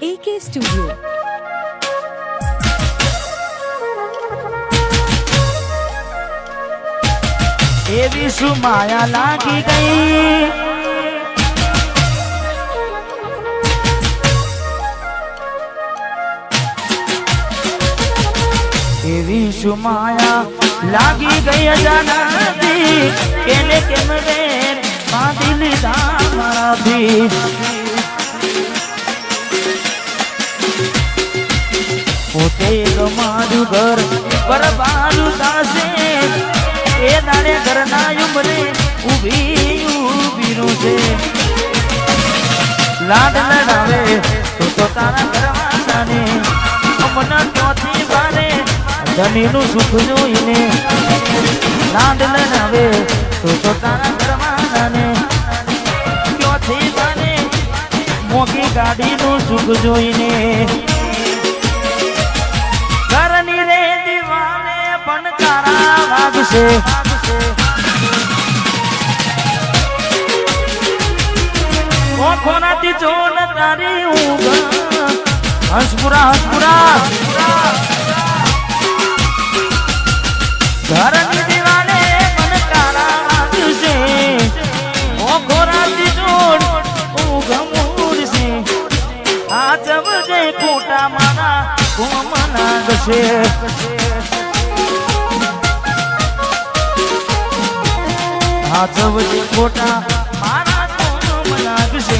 AK Studio. એવી શું માયા લાગી ગઈ એવી શું માયા લાગી ગઈ અજાનાથી કેને કેમ રે બાંધી લીધા મારાથી પોતે ઘર. બરબારું થાશે એ દાડે ઘરના ઉમરે ઊભી ઊભીનું છે. લાડ લડાવે તો તો તારા ઘરવાળા ને અમના ચોથી વારે ધનીનું સુખ જોઈને. લાડ લડાવે તો તો તારા ઘરવાળા ને ચોથી વારે મોગી ગાડીનું સુખ જોઈને. તારા વાગશે ઓખોનાથી જોન તારી ઊંઘ. હંસપુરા હંસપુરા ઘરની દીવાને પણ તારા ઓ ઓખોનાથી જોડ ઊંઘ મૂડશે આ જવજે ખોટા મારા કોમના ગશે આ જવજે ખોટા મારા કોમના ગશે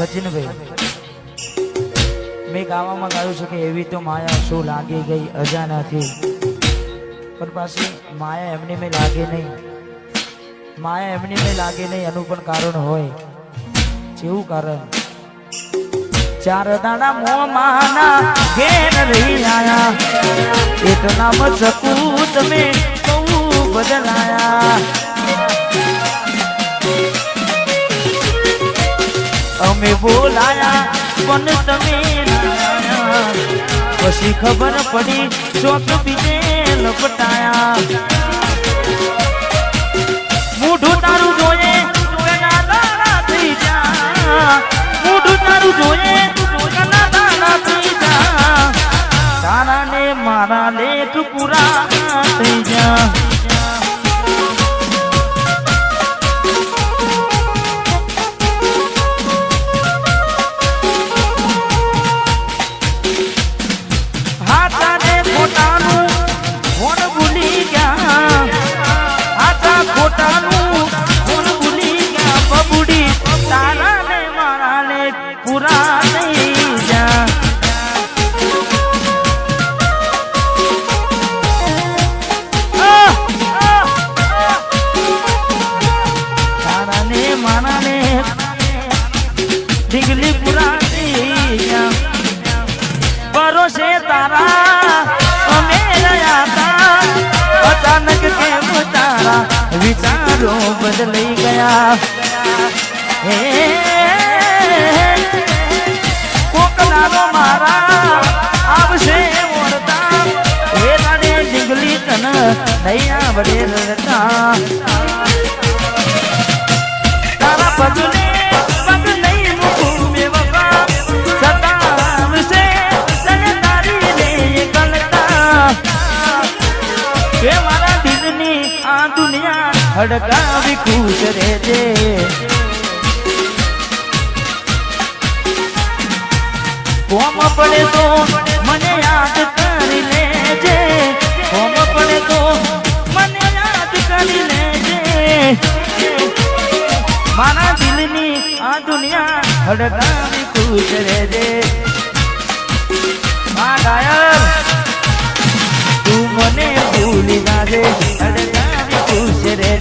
સચિનભાઈ, મેં ગાવામાં ગાયું છે કે એવી તો માયા શું લાગી ગઈ અજાનાથી. પણ પાછી માયા એમની મેં લાગે નહીં. માયા એમની મેં લાગે નહીં, એનું પણ કારણ હોય. જેવું કારણ. ચાર દાડા મોમાના ઘેર રહી આયા. એટલા મચકું તમે બહુ બદલાયા. અમે બોલાયા, પણ તમે પછી ખબર પડી ચોક બીજે લપટાયા. મોઢું તારું જોઈએ મોઢું તારું જોઈએ મારા ભરોસે તારા? અમે રહ્યા તા અચાનક કેમ તારા વિચારો બદલાઈ ગયા. હે કોકલાનો મારા આવશે ઓરતા હે તારે જીંગલી તન નૈયા વડે રડતા હડકાવી ખુશ રહેજે. કોમ પડે તો મને યાદ કરી લેજે. કોમ પડે તો મને યાદ કરી લેજે. મારા દિલની આ દુનિયા હડકાવી ખુશ રહેજે.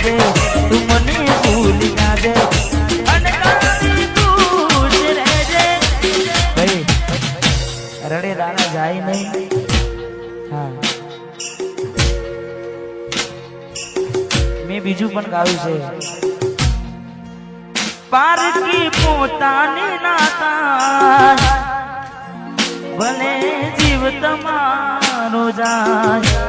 રહેજે તું મને ભૂલી ના ભાઈ રડે રાણા જાય નહીં. હા. મેં બીજું પણ ગાયું છે. પારકી પોતાની નાતા. ભલે જીવ તમારો જાય.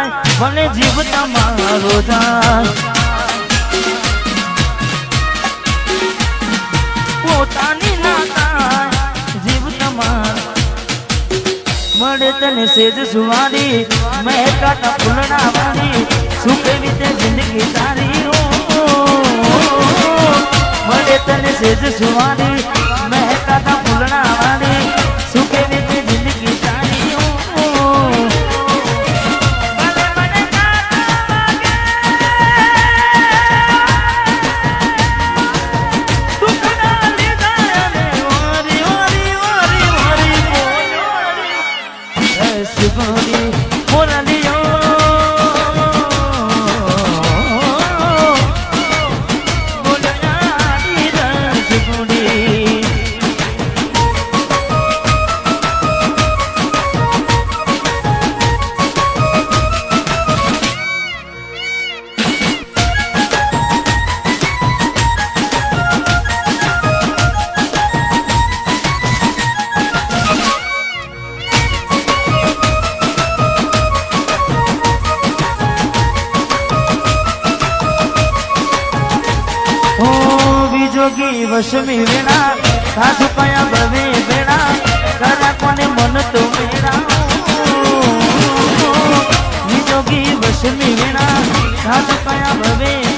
થાય. મને જીવ તમારો થાય પોતાની ના થાય. જીવ તમારો મળે તને સેજ સુવારી મેં કાટા ફૂલણા વાળી સુખે રીતે જિંદગી તારી. મળે તને સેજ સુવારી વસમી વેણા સાસુ કયા ભવે વેણા કરા કોને મન તો વેણા વિજોગી લક્ષ્મી વેણા સાસુ કયા ભવે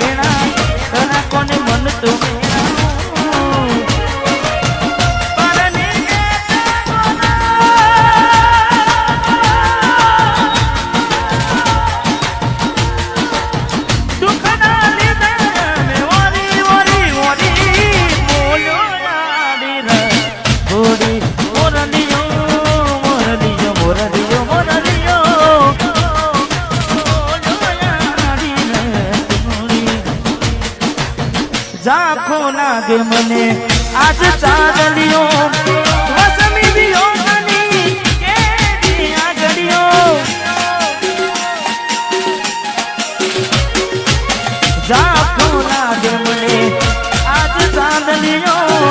લાગે મને? આજ ચાંદલિયો વસમી વિયોગની કેવી આગળિયો ઝાંખો લાગે મને? આજ ચાંદલિયો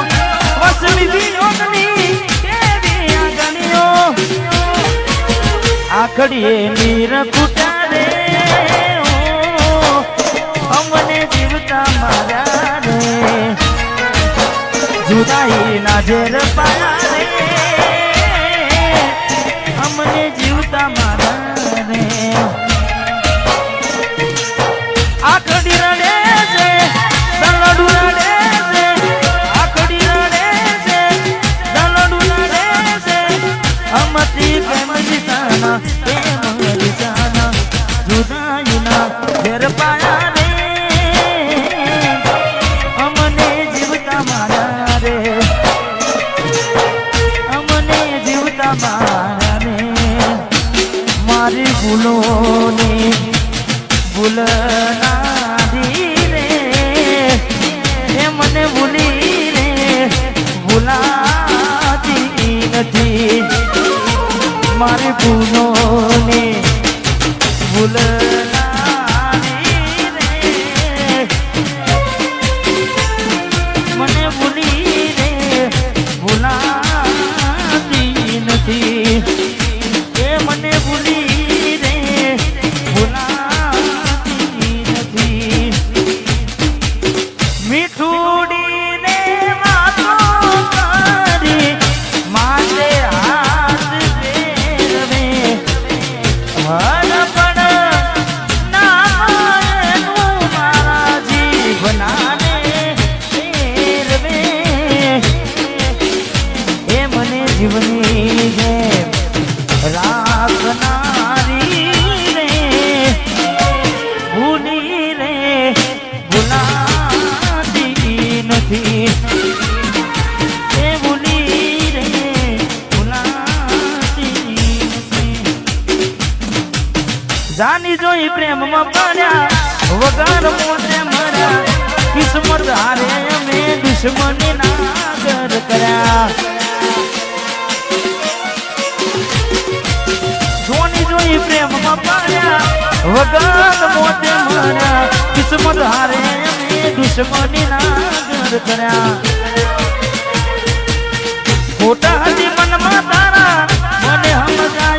વસમી વિયોગની કેવી આગળિયો આખડીએ નીર કુટારે અમને જીવતા મારા જુદાઈ ના ઝેર પાયા રે મારી ભૂલોને ભૂલનારી રાખનારી રે ભૂલી રે ભૂલાતી નથી જાની જોઈ પ્રેમમાં પડ્યા વગર મોટે મારા કિસ્મત હારે અમે દુશ્મની ના વગર મોતે માર્યા. કિસ્મત હારે અમે દુશ્મની ના કર્યા. ખોટા હતી મનમાં તારા. મને હમજા